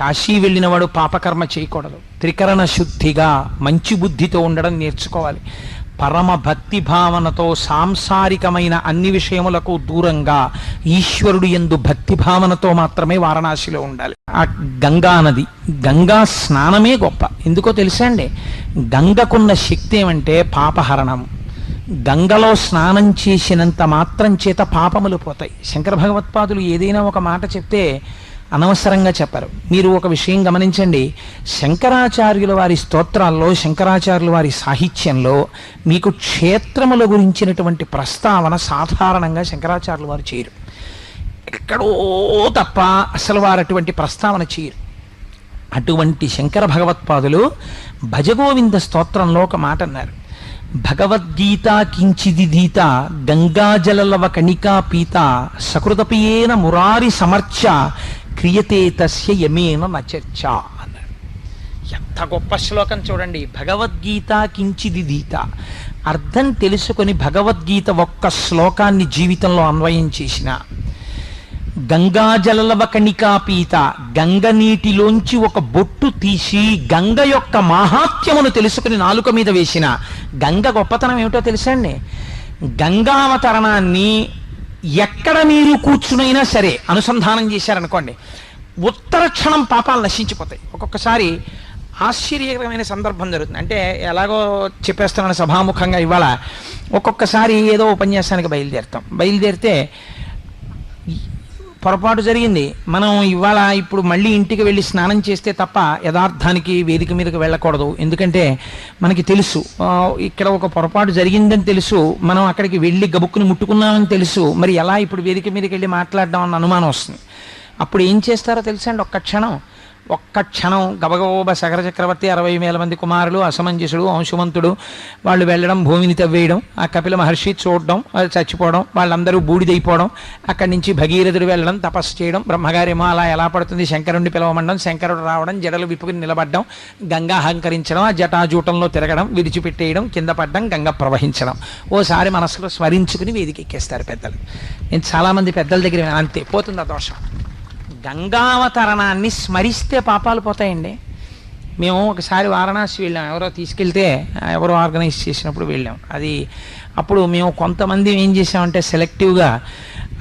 కాశీ వెళ్ళినవాడు పాపకర్మ చేయకూడదు. త్రికరణ శుద్ధిగా మంచి బుద్ధితో ఉండడం నేర్చుకోవాలి. పరమ భక్తి భావనతో సాంసారికమైన అన్ని విషయములకు దూరంగా ఈశ్వరుడు ఎందు భక్తి భావనతో మాత్రమే వారణాసిలో ఉండాలి. ఆ గంగా నది గంగా స్నానమే గొప్ప. ఎందుకో తెలుసా అండి? గంగకున్న శక్తి ఏమంటే పాపహరణం. గంగలో స్నానం చేసినంత మాత్రం చేత పాపములు పోతాయి. శంకర భగవత్పాదులు ఏదైనా ఒక మాట చెప్తే అనవసరంగా చెప్పరు. మీరు ఒక విషయం గమనించండి. శంకరాచార్యుల వారి స్తోత్రాల్లో శంకరాచార్యుల వారి సాహిత్యంలో మీకు క్షేత్రముల గురించినటువంటి ప్రస్తావన సాధారణంగా శంకరాచార్యుల వారు చేయరు. ఎక్కడో తప్ప అసలు వారు అటువంటి ప్రస్తావన చేయరు. అటువంటి శంకర భగవత్పాదులు భజగోవింద స్తోత్రంలో ఒక మాట అన్నారు. భగవద్గీత కించిది దీత గంగాజలలవ కణికా పీత సకృతపియేన మురారి సమర్చ క్రియతే తస్య యమేన నచర్చ అన్నాడు ఎంత గొప్ప శ్లోకం చూడండి. భగవద్గీత కించిది దీత. అర్థం తెలుసుకొని భగవద్గీత ఒక్క శ్లోకాన్ని జీవితంలో అన్వయం చేసిన. గంగాజలలవ కణికాపీత గంగ నీటిలోంచి ఒక బొట్టు తీసి గంగ యొక్క మాహాత్యమును తెలుసుకుని నాలుక మీద వేసిన. గంగ గొప్పతనం ఏమిటో తెలుసండి గంగావతరణాన్ని ఎక్కడ మీరు కూర్చునైనా సరే అనుసంధానం చేశారనుకోండి ఉత్తర క్షణం పాపాలు నశించిపోతాయి. ఒక్కొక్కసారి ఆశ్చర్యకరమైన సందర్భం జరుగుతుంది. అంటే ఎలాగో చెప్పేస్తున్నాను సభాముఖంగా ఇవాళ. ఒక్కొక్కసారి ఏదో ఉపన్యాసానికి బయలుదేరుతాం. బయలుదేరితే పొరపాటు జరిగింది. మనం ఇవాళ ఇప్పుడు మళ్ళీ ఇంటికి వెళ్ళి స్నానం చేస్తే తప్ప యథార్థానికి వేదిక మీదకి వెళ్ళకూడదు. ఎందుకంటే మనకి తెలుసు. ఇక్కడ ఒక పొరపాటు జరిగిందని తెలుసు. మనం అక్కడికి వెళ్ళి గబుక్కుని ముట్టుకున్నామని తెలుసు. మరి ఎలా ఇప్పుడు వేదిక మీదకి వెళ్ళి మాట్లాడడం అన్న అనుమానం వస్తుంది. అప్పుడు ఏం చేస్తారో తెలుసా అండి? ఒక్క క్షణం. ఒక్క క్షణం గబగబోబ శకర చక్రవర్తి అరవై వేల మంది కుమారులు అసమంజసుడు అంశుమంతుడు వాళ్ళు వెళ్ళడం భూమిని తవ్వేయడం ఆ కపిల మహర్షి చూడడం వాళ్ళు చచ్చిపోవడం వాళ్ళందరూ బూడిదైపోవడం అక్కడి నుంచి భగీరథుడు వెళ్ళడం తపస్సు చేయడం బ్రహ్మగారేమో అలా ఎలా పడుతుంది శంకరుణ్ణి పిలవమండం శంకరుడు రావడం జడలు విప్పుకుని నిలబడడం గంగా అహంకరించడం ఆ జటాజూటంలో తిరగడం విడిచిపెట్టేయడం కింద పడడం గంగ ప్రవహించడం. ఓసారి మనసులో స్మరించుకుని వేదిక ఎక్కేస్తారు పెద్దలు. నేను చాలామంది పెద్దల దగ్గర అంతే పోతుంది ఆ దోషం? గంగావతరణాన్ని స్మరిస్తే పాపాలు పోతాయండి. మేము ఒకసారి వారణాసి వెళ్ళాం. ఎవరో తీసుకెళ్తే ఎవరో ఆర్గనైజ్ చేసినప్పుడు వెళ్ళాం. అది అప్పుడు మేము కొంతమంది ఏం చేసామంటే సెలెక్టివ్గా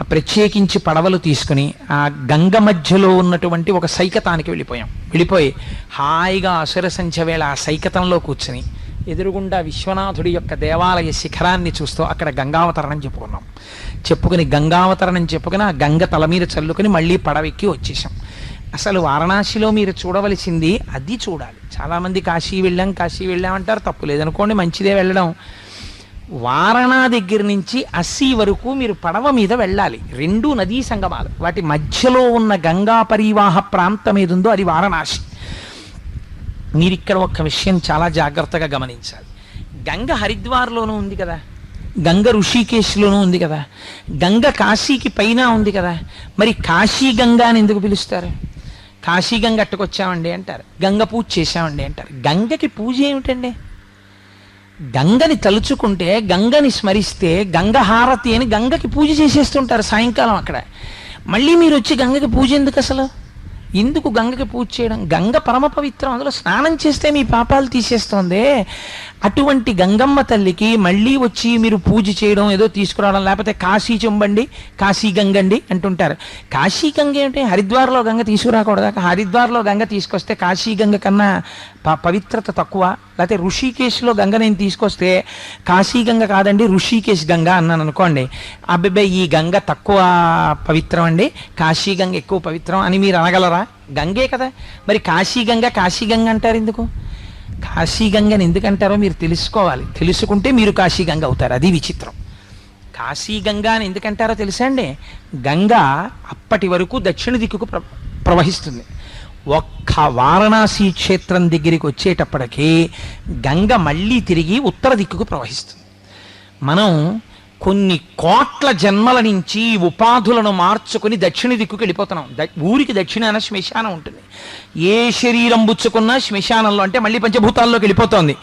ప్రత్యేకించి పడవలు తీసుకుని ఆ గంగ మధ్యలో ఉన్నటువంటి ఒక సైకతానికి వెళ్ళిపోయాం. వెళ్ళిపోయి హాయిగా అసుర సంధ్య వేళ ఆ సైకతంలో కూర్చుని ఎదురుగుండా విశ్వనాథుడి యొక్క దేవాలయ శిఖరాన్ని చూస్తూ అక్కడ గంగావతరణం చెప్పుకున్నాం. చెప్పుకుని గంగావతరణం చెప్పుకుని ఆ గంగ తల మీద చల్లుకుని మళ్ళీ పడవెక్కి వచ్చేసాం అసలు వారణాసిలో మీరు చూడవలసింది అది చూడాలి. చాలామంది కాశీ వెళ్ళాం కాశీ వెళ్ళాం అంటారు తప్పు లేదనుకోండి మంచిదే వెళ్ళడం. వారణా దగ్గర నుంచి అస్సీ వరకు మీరు పడవ మీద వెళ్ళాలి. రెండు నదీ సంగమాలు. వాటి మధ్యలో ఉన్న గంగా పరివాహ ప్రాంతం ఏదుందో అది వారణాసి. మీరు ఇక్కడ ఒక్క విషయం చాలా జాగ్రత్తగా గమనించాలి. గంగ హరిద్వార్లోనూ ఉంది కదా. గంగ ఋషికేశ్లోనూ ఉంది కదా. గంగ కాశీకి పైన ఉంది కదా. మరి కాశీ గంగ అని ఎందుకు పిలుస్తారు? కాశీ గంగ అట్టుకొచ్చామండి అంటారు. గంగ పూజ చేశామండి అంటారు. గంగకి పూజ ఏమిటండి? గంగని తలుచుకుంటే గంగని స్మరిస్తే గంగ హారతి అని గంగకి పూజ చేసేస్తుంటారు సాయంకాలం అక్కడ. మళ్ళీ మీరు వచ్చి గంగకి పూజ ఎందుకు అసలు? ఎందుకు గంగకి పూజ చేయడం గంగ పరమ పవిత్రం అందులో స్నానం చేస్తే మీ పాపాలు తీసేస్తోంది. అటువంటి గంగమ్మ తల్లికి మళ్ళీ వచ్చి మీరు పూజ చేయడం ఏదో తీసుకురావడం లేకపోతే కాశీ చెంబండి కాశీ గంగండి అంటుంటారు. కాశీ గంగ ఏంటంటే హరిద్వార్లో గంగ తీసుకురాకూడదా? హరిద్వార్లో గంగ తీసుకొస్తే కాశీ గంగ కన్నా ప పవిత్రత తక్కువ. లేకపోతే ఋషికేశ్లో గంగ నేను తీసుకొస్తే కాశీ గంగ కాదండి ఋషికేశ్ గంగ అన్నాను అనుకోండి. అబ్బాయి ఈ గంగ తక్కువ పవిత్రం అండి. కాశీ గంగ ఎక్కువ పవిత్రం అని మీరు అనగలరా? గంగే కదా. మరి కాశీ గంగ అంటారు ఎందుకు? కాశీ గంగని ఎందుకంటారో మీరు తెలుసుకోవాలి. తెలుసుకుంటే మీరు కాశీ గంగ అవుతారు. అది విచిత్రం. కాశీగంగ అని ఎందుకంటారో తెలుసా అండి? గంగ అప్పటి వరకు దక్షిణ దిక్కుకు ప్ర ప్రవహిస్తుంది. ఒక్క వారణాసి క్షేత్రం దగ్గరికి వచ్చేటప్పటికి గంగ మళ్ళీ తిరిగి ఉత్తర దిక్కుకు ప్రవహిస్తుంది. మనం కొన్ని కోట్ల జన్మల నుంచి ఉపాధులను మార్చుకుని దక్షిణ దిక్కుకి వెళ్ళిపోతున్నాం. ద- ఊరికి దక్షిణాన శ్మశానం ఉంటుంది. ఏ శరీరం బుచ్చుకున్నా శ్మశానంలో అంటే మళ్ళీ పంచభూతాల్లోకి వెళ్ళిపోతుంది.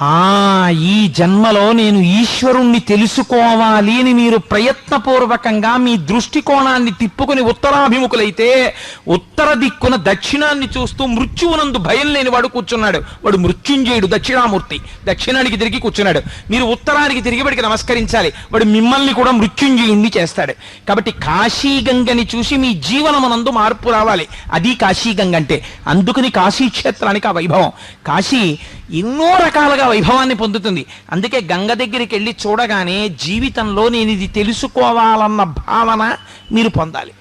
ఆ ఈ జన్మలో నేను ఈశ్వరుణ్ణి తెలుసుకోవాలి అని మీరు ప్రయత్నపూర్వకంగా మీ దృష్టికోణాన్ని తిప్పుకుని ఉత్తరాభిముఖులైతే ఉత్తర దిక్కున దక్షిణాన్ని చూస్తూ మృత్యువునందు భయం లేని వాడు కూర్చున్నాడు. వాడు మృత్యుంజయుడు దక్షిణామూర్తి. దక్షిణానికి తిరిగి కూర్చున్నాడు. మీరు ఉత్తరానికి తిరిగి వాడికి నమస్కరించాలి. వాడు మిమ్మల్ని కూడా మృత్యుంజయుణ్ణి చేస్తాడు. కాబట్టి కాశీగంగని చూసి మీ జీవనమునందు మార్పు రావాలి. అది కాశీగంగ అంటే అందుకని కాశీ క్షేత్రానికి ఆ వైభవం. కాశీ ఎన్నో రకాలుగా వైభవాన్ని పొందుతుంది. అందుకే గంగ దగ్గరికి వెళ్ళి చూడగానే జీవితంలో నేను ఇది తెలుసుకోవాలన్న భావన మీరు పొందాలి.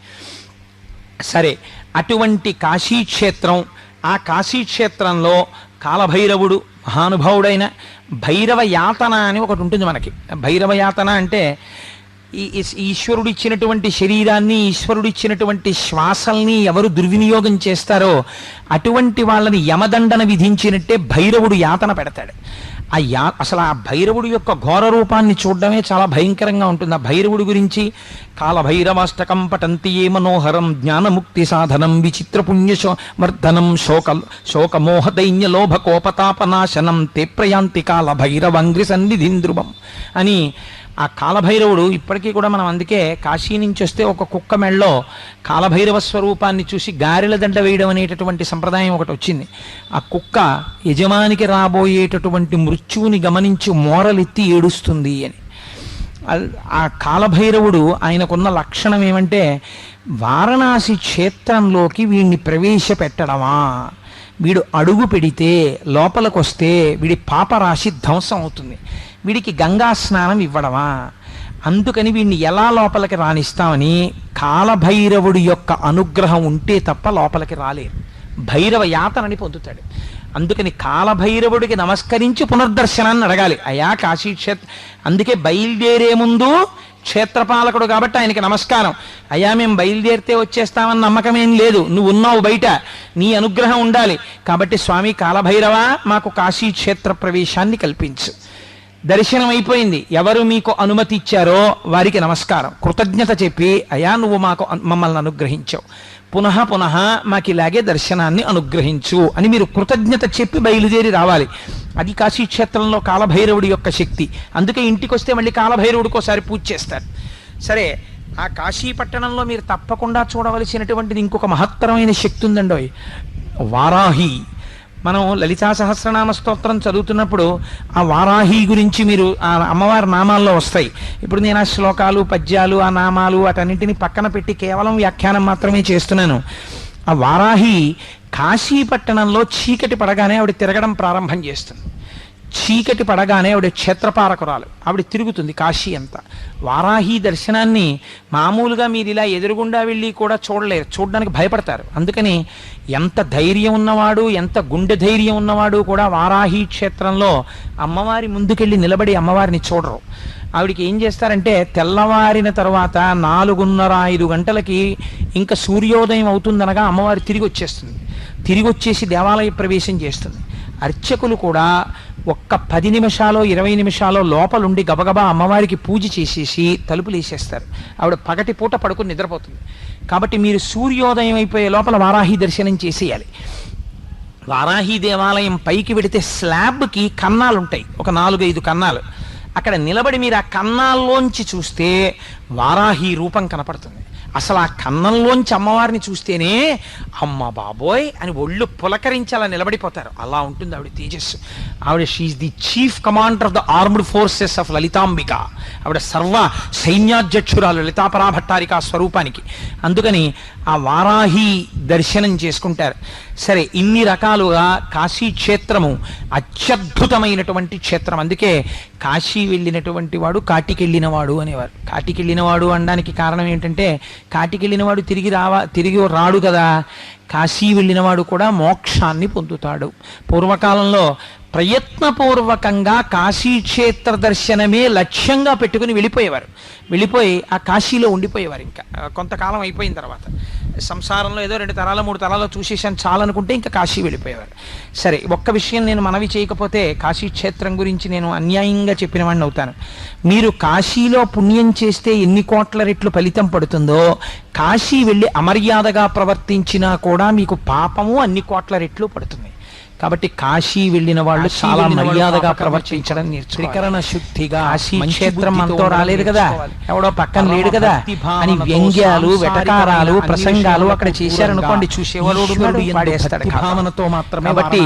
సరే అటువంటి కాశీక్షేత్రం ఆ కాశీక్షేత్రంలో కాలభైరవుడు మహానుభావుడైన భైరవ యాతన అని ఒకటి ఉంటుంది మనకి. భైరవ యాతన అంటే ఈ ఈశ్వరుడిచ్చినటువంటి ఈశ్వరుడు ఇచ్చినటువంటి శరీరాన్ని ఈశ్వరుడు ఇచ్చినటువంటి శ్వాసల్ని ఎవరు దుర్వినియోగం చేస్తారో అటువంటి వాళ్ళని యమదండన విధించినట్టే భైరవుడు యాతన పెడతాడు. ఆ యా అసలు ఆ భైరవుడి యొక్క ఘోర రూపాన్ని చూడడమే చాలా భయంకరంగా ఉంటుంది. ఆ భైరవుడి గురించి కాలభైరవాష్టకం పటంతి ఏ మనోహరం జ్ఞానముక్తి సాధనం విచిత్ర పుణ్య మర్దనం శోక శోకమోహ దైన్య లోభ కోపతాపనాశనం తేప్రయాంతి ప్రయాంతి కాల భైరవంగ్రి సన్నిధిం అని ఆ కాలభైరవుడు ఇప్పటికీ కూడా మనం అందుకే కాశీ నుంచి వస్తే ఒక కుక్క మెళ్ళలో కాలభైరవ స్వరూపాన్ని చూసి గారెల దండ వేయడం అనేటటువంటి సంప్రదాయం ఒకటి వచ్చింది. ఆ కుక్క యజమానికి రాబోయేటటువంటి మృత్యువుని గమనించి మోరలెత్తి ఏడుస్తుంది అని. ఆ కాలభైరవుడు ఆయనకున్న లక్షణం ఏమంటే వారణాసి క్షేత్రంలోకి వీడిని ప్రవేశపెట్టడమా. వీడు అడుగు పెడితే లోపలికొస్తే వీడి పాపరాశి ధ్వంసం అవుతుంది. వీడికి గంగా స్నానం ఇవ్వడమా? అందుకని వీడిని ఎలా లోపలికి రాణిస్తామని కాలభైరవుడి యొక్క అనుగ్రహం ఉంటే తప్ప లోపలికి రాలేరు భైరవ యాతనని పొందుతాడు. అందుకని కాలభైరవుడికి నమస్కరించి పునర్దర్శనాన్ని అడగాలి. అయా కాశీక్షేత్ర అందుకే బయలుదేరే ముందు క్షేత్రపాలకుడు కాబట్టి ఆయనకి నమస్కారం. అయ్యా మేము బయలుదేరితే వచ్చేస్తామన్న నమ్మకం ఏం లేదు. నువ్వు ఉన్నావు బయట. నీ అనుగ్రహం ఉండాలి. కాబట్టి స్వామి కాలభైరవ మాకు కాశీ క్షేత్ర ప్రవేశాన్ని కల్పించు. దర్శనం అయిపోయింది ఎవరు మీకు అనుమతి ఇచ్చారో వారికి నమస్కారం. కృతజ్ఞత చెప్పి అయా నువ్వు మాకు మమ్మల్ని అనుగ్రహించావు. పునః పునః మాకు ఇలాగే దర్శనాన్ని అనుగ్రహించు అని మీరు కృతజ్ఞత చెప్పి బయలుదేరి రావాలి. అది కాశీక్షేత్రంలో కాలభైరవుడి యొక్క శక్తి. అందుకే ఇంటికి వస్తే మళ్ళీ కాలభైరవుడికి ఒకసారి పూజ చేస్తారు. సరే ఆ కాశీ పట్టణంలో మీరు తప్పకుండా చూడవలసినటువంటిది ఇంకొక మహత్తరమైన శక్తి ఉందండి వారాహి. మనం లలితా సహస్రనామ స్తోత్రం చదువుతున్నప్పుడు ఆ వారాహి గురించి మీరు ఆ అమ్మవారి నామాల్లో వస్తాయి. ఇప్పుడు నేను ఆ శ్లోకాలు పద్యాలు ఆ నామాలు వాటన్నింటిని పక్కన పెట్టి కేవలం వ్యాఖ్యానం మాత్రమే చేస్తున్నాను. ఆ వారాహి కాశీపట్టణంలో చీకటి పడగానే ఆవిడ తిరగడం ప్రారంభం చేస్తుంది. చీకటి పడగానే ఆవిడ క్షేత్రపారకురాలు. ఆవిడ తిరుగుతుంది కాశీ అంతా. వారాహి దర్శనాన్ని మామూలుగా మీరు ఇలా ఎదురుగుండా వెళ్ళి కూడా చూడలేరు. చూడడానికి భయపడతారు. అందుకని ఎంత ధైర్యం ఉన్నవాడు ఎంత గుండె ధైర్యం ఉన్నవాడు కూడా వారాహి క్షేత్రంలో అమ్మవారి ముందుకెళ్ళి నిలబడి అమ్మవారిని చూడరు. ఆవిడికి ఏం చేస్తారంటే తెల్లవారిన తర్వాత నాలుగున్నర ఐదు గంటలకి ఇంకా సూర్యోదయం అవుతుందనగా అమ్మవారి తిరిగి వచ్చేస్తుంది తిరిగి వచ్చేసి దేవాలయ ప్రవేశం చేస్తుంది. అర్చకులు కూడా ఒక్క పది నిమిషాలు ఇరవై నిమిషాలు లోపలుండి గబగబా అమ్మవారికి పూజ చేసేసి తలుపులు వేసేస్తారు. ఆవిడ పగటి పూట పడుకుని నిద్రపోతుంది. కాబట్టి మీరు సూర్యోదయం అయిపోయే లోపల వారాహి దర్శనం చేసేయాలి. వారాహి దేవాలయం పైకి వెడితే స్లాబ్కి కన్నాలు ఉంటాయి ఒక నాలుగు ఐదు కన్నాలు. అక్కడ నిలబడి మీరు ఆ కన్నాల్లోంచి చూస్తే వారాహి రూపం కనపడుతుంది. అసలు ఆ కన్నంలోంచి అమ్మవారిని చూస్తేనే అమ్మ బాబోయ్ అని ఒళ్ళు పులకరించాలని నిలబడిపోతారు. అలా ఉంటుంది ఆవిడ తేజస్సు ఆవిడ she the chief commander of the armed forces of Lalitambika. ఆవిడ సర్వ సైన్యాధ్యక్షురాలు లలితాపరా భట్టారిక స్వరూపానికి. అందుకని ఆ వారాహి దర్శనం చేసుకుంటారు. సరే ఇన్ని రకాలుగా కాశీ క్షేత్రము అత్యద్భుతమైనటువంటి క్షేత్రం. అందుకే కాశీ వెళ్ళినటువంటి వాడు కాటికెళ్ళినవాడు అనేవారు. కాటికెళ్ళినవాడు అనడానికి కారణం ఏంటంటే కాటికెళ్ళినవాడు తిరిగి రావా తిరిగి రాడు కదా. కాశీ వెళ్ళినవాడు కూడా మోక్షాన్ని పొందుతాడు. పూర్వకాలంలో ప్రయత్నపూర్వకంగా కాశీ క్షేత్ర దర్శనమే లక్ష్యంగా పెట్టుకుని వెళ్ళిపోయేవారు. వెళ్ళిపోయి ఆ కాశీలో ఉండిపోయేవారు ఇంకా. కొంతకాలం అయిపోయిన తర్వాత. సంసారంలో ఏదో రెండు తరాలు మూడు తరాలు చూసేసాను చాలనుకుంటే ఇంకా కాశీ వెళ్ళిపోయేవారు. సరే ఒక్క విషయం నేను మనవి చేయకపోతే కాశీ క్షేత్రం గురించి నేను అన్యాయంగా చెప్పిన వాడిని అవుతాను. మీరు కాశీలో పుణ్యం చేస్తే ఎన్ని కోట్ల రెట్లు ఫలితం పడుతుందో కాశీ వెళ్ళి అమర్యాదగా ప్రవర్తించినా కూడా మీకు పాపము అన్ని కోట్ల రెట్లు పడుతుంది. కాబట్టి కాశీ వెళ్ళిన వాళ్ళు చాలా మర్యాదగా ప్రవర్తించడం త్రికరణ శుద్ధిగా క్షేత్రం మనతో రాలేదు కదా. ఎవడో పక్కన లేడు కదా. అని వ్యంగ్యాలు వెటకారాలు ప్రసంగాలు అక్కడ చేశారనుకోండి చూసేవాడు. భావనతో మాత్రమే కాబట్టి